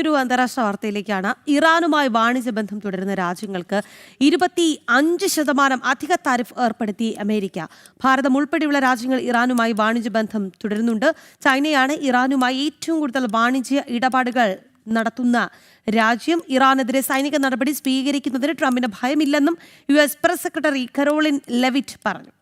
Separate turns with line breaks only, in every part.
ഒരു അന്താരാഷ്ട്ര വാർത്തയിലേക്കാണ്. ഇറാനുമായി വാണിജ്യ ബന്ധം തുടരുന്ന രാജ്യങ്ങൾക്ക് ഇരുപത്തി അഞ്ച് ശതമാനം അധിക താരിഫ് ഏർപ്പെടുത്തി അമേരിക്ക. ഭാരതം ഉൾപ്പെടെയുള്ള രാജ്യങ്ങൾ ഇറാനുമായി വാണിജ്യ ബന്ധം തുടരുന്നുണ്ട്. ചൈനയാണ് ഇറാനുമായി ഏറ്റവും കൂടുതൽ വാണിജ്യ ഇടപാടുകൾ നടത്തുന്ന രാജ്യം. ഇറാനെതിരെ സൈനിക നടപടി സ്വീകരിക്കുന്നതിന് ട്രംപിന് ഭയമില്ലെന്നും U S press secretary Karoline Leavitt പറഞ്ഞു.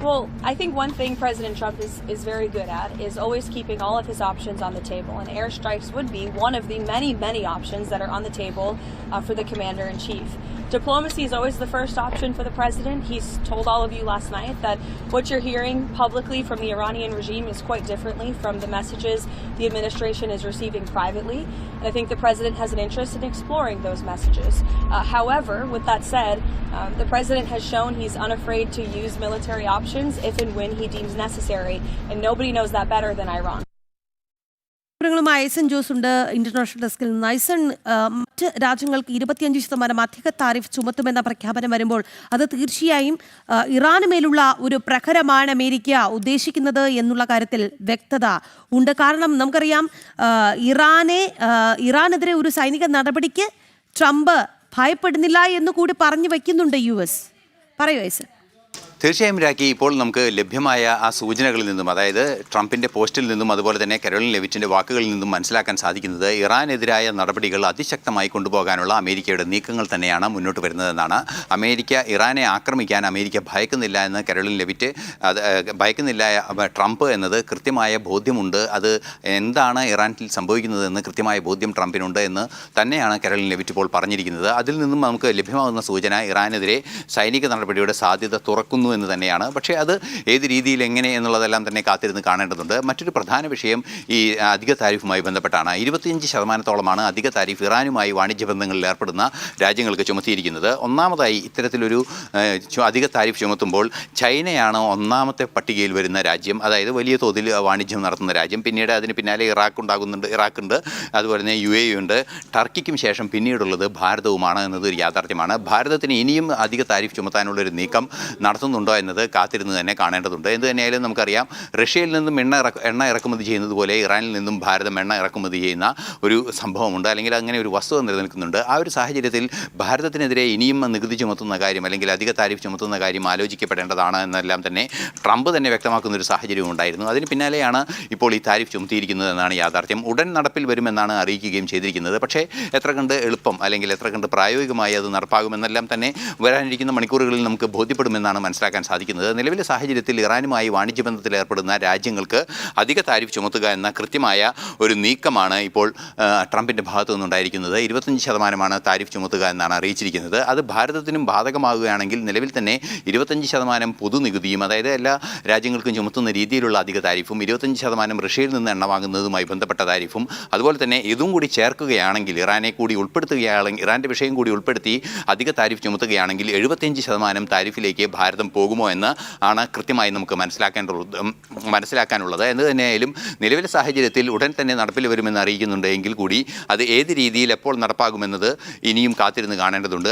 Well, I think one thing President Trump is, is very good at is always keeping all of his options on the table. And airstrikes would be one of the many, many options that are on the table uh, for the commander in chief. Diplomacy is always the first option for the president. He's told all of you last night that what you're hearing publicly from the Iranian regime is quite differently from the messages the administration is receiving privately. And I think the president has an interest in exploring those messages. Uh, however, with that said, um, the president has shown he's unafraid to use military options if and when he deems necessary. And nobody knows that better than Iran.
വിവരങ്ങളുമായി ഐസൻ ജോസ് ഉണ്ട് international ഡെസ്കിൽ നിന്ന് ഐസൺ മറ്റ് രാജ്യങ്ങൾക്ക് ഇരുപത്തിയഞ്ച് ശതമാനം അധിക tariff ചുമത്തുമെന്ന പ്രഖ്യാപനം വരുമ്പോൾ അത് തീർച്ചയായും ഇറാന് മേലുള്ള ഒരു പ്രഹരമാണ് അമേരിക്ക ഉദ്ദേശിക്കുന്നത് എന്നുള്ള കാര്യത്തിൽ വ്യക്തത ഉണ്ട് കാരണം നമുക്കറിയാം ഇറാനെ ഇറാനെതിരെ ഒരു സൈനിക നടപടിക്ക് ട്രംപ് ഭയപ്പെടുന്നില്ല എന്ന് കൂടി പറഞ്ഞു വയ്ക്കുന്നുണ്ട് യു എസ് പറയൂ ഐസൻ
തീർച്ചയായും രാഖി ഇപ്പോൾ നമുക്ക് ലഭ്യമായ ആ സൂചനകളിൽ നിന്നും അതായത് ട്രംപിന്റെ പോസ്റ്റിൽ നിന്നും അതുപോലെ തന്നെ കരോളിൻ ലെവിറ്റിന്റെ വാക്കുകളിൽ നിന്നും മനസ്സിലാക്കാൻ സാധിക്കുന്നത് ഇറാനെതിരായ നടപടികൾ അതിശക്തമായി കൊണ്ടുപോകാനുള്ള അമേരിക്കയുടെ നീക്കങ്ങൾ തന്നെയാണ് മുന്നോട്ട് വരുന്നതെന്നാണ്. അമേരിക്ക ഇറാനെ ആക്രമിക്കാൻ അമേരിക്ക ഭയക്കുന്നില്ല എന്ന് കരോളിൻ ലെവിറ്റ് അത് ഭയക്കുന്നില്ല ട്രംപ് എന്നത് കൃത്യമായ ബോധ്യമുണ്ട്. അത് എന്താണ് ഇറാനിൽ സംഭവിക്കുന്നതെന്ന് കൃത്യമായ ബോധ്യം ട്രംപിനുണ്ട് എന്ന് തന്നെയാണ് കരോളിൻ ലെവിറ്റ് ഇപ്പോൾ പറഞ്ഞിരിക്കുന്നത്. അതിൽ നിന്നും നമുക്ക് ലഭ്യമാകുന്ന സൂചന ഇറാനെതിരെ സൈനിക നടപടിയുടെ സാധ്യത തുറക്കുന്നു എന്ന് തന്നെയാണ്. പക്ഷേ അത് ഏത് രീതിയിൽ എങ്ങനെ എന്നുള്ളതെല്ലാം തന്നെ കാത്തിരുന്ന് കാണേണ്ടതുണ്ട്. മറ്റൊരു പ്രധാന വിഷയം ഈ അധിക താരിഫുമായി ബന്ധപ്പെട്ടാണ്. ഇരുപത്തിയഞ്ച് ശതമാനത്തോളമാണ് അധിക താരിഫ് ഇറാനുമായി വാണിജ്യ ബന്ധങ്ങളിൽ ഏർപ്പെടുന്ന രാജ്യങ്ങൾക്ക് ചുമത്തിയിരിക്കുന്നത്. ഒന്നാമതായി ഇത്തരത്തിലൊരു അധിക താരിഫ് ചുമത്തുമ്പോൾ ചൈനയാണ് ഒന്നാമത്തെ പട്ടികയിൽ വരുന്ന രാജ്യം. അതായത് വലിയ തോതിൽ വാണിജ്യം നടത്തുന്ന രാജ്യം. പിന്നീട് അതിന് പിന്നാലെ ഇറാഖ് ഉണ്ടാകുന്നുണ്ട് ഇറാഖുണ്ട്. അതുപോലെ തന്നെ യു എ ഉണ്ട്. ടർക്കിക്കും ശേഷം പിന്നീടുള്ളത് ഭാരതവുമാണ് എന്നത് യാഥാർത്ഥ്യമാണ്. ഭാരതത്തിന് ഇനിയും അധിക താരിഫ് ചുമത്താനുള്ളൊരു നീക്കം നീക്കം നടത്തുന്നുണ്ടോ എന്നത് കാത്തിരുന്ന് തന്നെ കാണേണ്ടതുണ്ട്. എന്ത് തന്നെയായാലും നമുക്കറിയാം റഷ്യയിൽ നിന്നും എണ്ണ എണ്ണ ഇറക്കുമതി ചെയ്യുന്നത് പോലെ ഇറാനിൽ നിന്നും ഭാരതം എണ്ണ ഇറക്കുമതി ചെയ്യുന്ന ഒരു സംഭവമുണ്ട്. അല്ലെങ്കിൽ അങ്ങനെ ഒരു വസ്തുത നിലനിൽക്കുന്നുണ്ട്. ആ ഒരു സാഹചര്യത്തിൽ ഭാരതത്തിനെതിരെ ഇനിയും നികുതി ചുമത്തുന്ന കാര്യം അല്ലെങ്കിൽ അധിക താരിഫ് ചുമത്തുന്ന കാര്യം ആലോചിക്കപ്പെടേണ്ടതാണ് എന്നെല്ലാം തന്നെ ട്രംപ് തന്നെ വ്യക്തമാക്കുന്ന ഒരു സാഹചര്യം ഉണ്ടായിരുന്നു. അതിന് പിന്നാലെയാണ് ഇപ്പോൾ ഈ താരിഫ് ചുമത്തിയിരിക്കുന്നത് എന്നാണ് യാഥാർത്ഥ്യം. ഉടൻ നടപ്പിൽ വരുമെന്നാണ് അറിയിക്കുകയും ചെയ്തിരിക്കുന്നത്. പക്ഷേ എത്ര കണ്ട് എളുപ്പം അല്ലെങ്കിൽ എത്ര കണ്ട് പ്രായോഗികമായി അത് നടപ്പാകുമെന്നെല്ലാം തന്നെ വരാനിരിക്കുന്ന മണിക്കൂറുകളിൽ നമുക്ക് ബോധ്യപ്പെടുമെന്നാണ് മനസ്സിലാക്കാൻ സാധിക്കുന്നത്. നിലവിലെ സാഹചര്യത്തിൽ ഇറാനുമായി വാണിജ്യ ബന്ധത്തിൽ ഏർപ്പെടുന്ന രാജ്യങ്ങൾക്ക് അധിക താരിഫ് ചുമത്തുക എന്ന കൃത്യമായ ഒരു നീക്കമാണ് ഇപ്പോൾ ട്രംപിന്റെ ഭാഗത്തു നിന്നുണ്ടായിരിക്കുന്നത്. ഇരുപത്തഞ്ച് ശതമാനമാണ് താരിഫ് ചുമത്തുക എന്നാണ് അറിയിച്ചിരിക്കുന്നത്. അത് ഭാരതത്തിനും ബാധകമാകുകയാണെങ്കിൽ നിലവിൽ തന്നെ ഇരുപത്തഞ്ച് ശതമാനം പൊതുനികുതിയും അതായത് എല്ലാ രാജ്യങ്ങൾക്കും ചുമത്തുന്ന രീതിയിലുള്ള അധിക താരിഫും ഇരുപത്തഞ്ച് ശതമാനം റഷ്യയിൽ നിന്ന് എണ്ണ വാങ്ങുന്നതുമായി ബന്ധപ്പെട്ട താരിഫും അതുപോലെ തന്നെ ഇതും കൂടി ചേർക്കുകയാണെങ്കിൽ ഇറാനെ കൂടി ഉൾപ്പെടുത്തുകയാണെങ്കിൽ ഇറാന്റെ വിഷയം കൂടി ഉൾപ്പെടുത്തി അധിക താരിഫ് ചുമത്തുകയാണെങ്കിൽ എഴുപത്തിയഞ്ച് ശതമാനം താരിഫിലേക്ക് ഭാരതം പോകുമോ എന്ന് ആണ് കൃത്യമായി നമുക്ക് മനസ്സിലാക്കേണ്ടത് മനസ്സിലാക്കാനുള്ളത്. എന്ന് തന്നെയായാലും നിലവിലെ സാഹചര്യത്തിൽ ഉടൻ തന്നെ നടപ്പിൽ വരുമെന്ന് അറിയിക്കുന്നുണ്ട് എങ്കിൽ കൂടി അത് ഏത് രീതിയിൽ എപ്പോൾ നടപ്പാകുമെന്നത് ഇനിയും കാത്തിരുന്ന് കാണേണ്ടതുണ്ട്.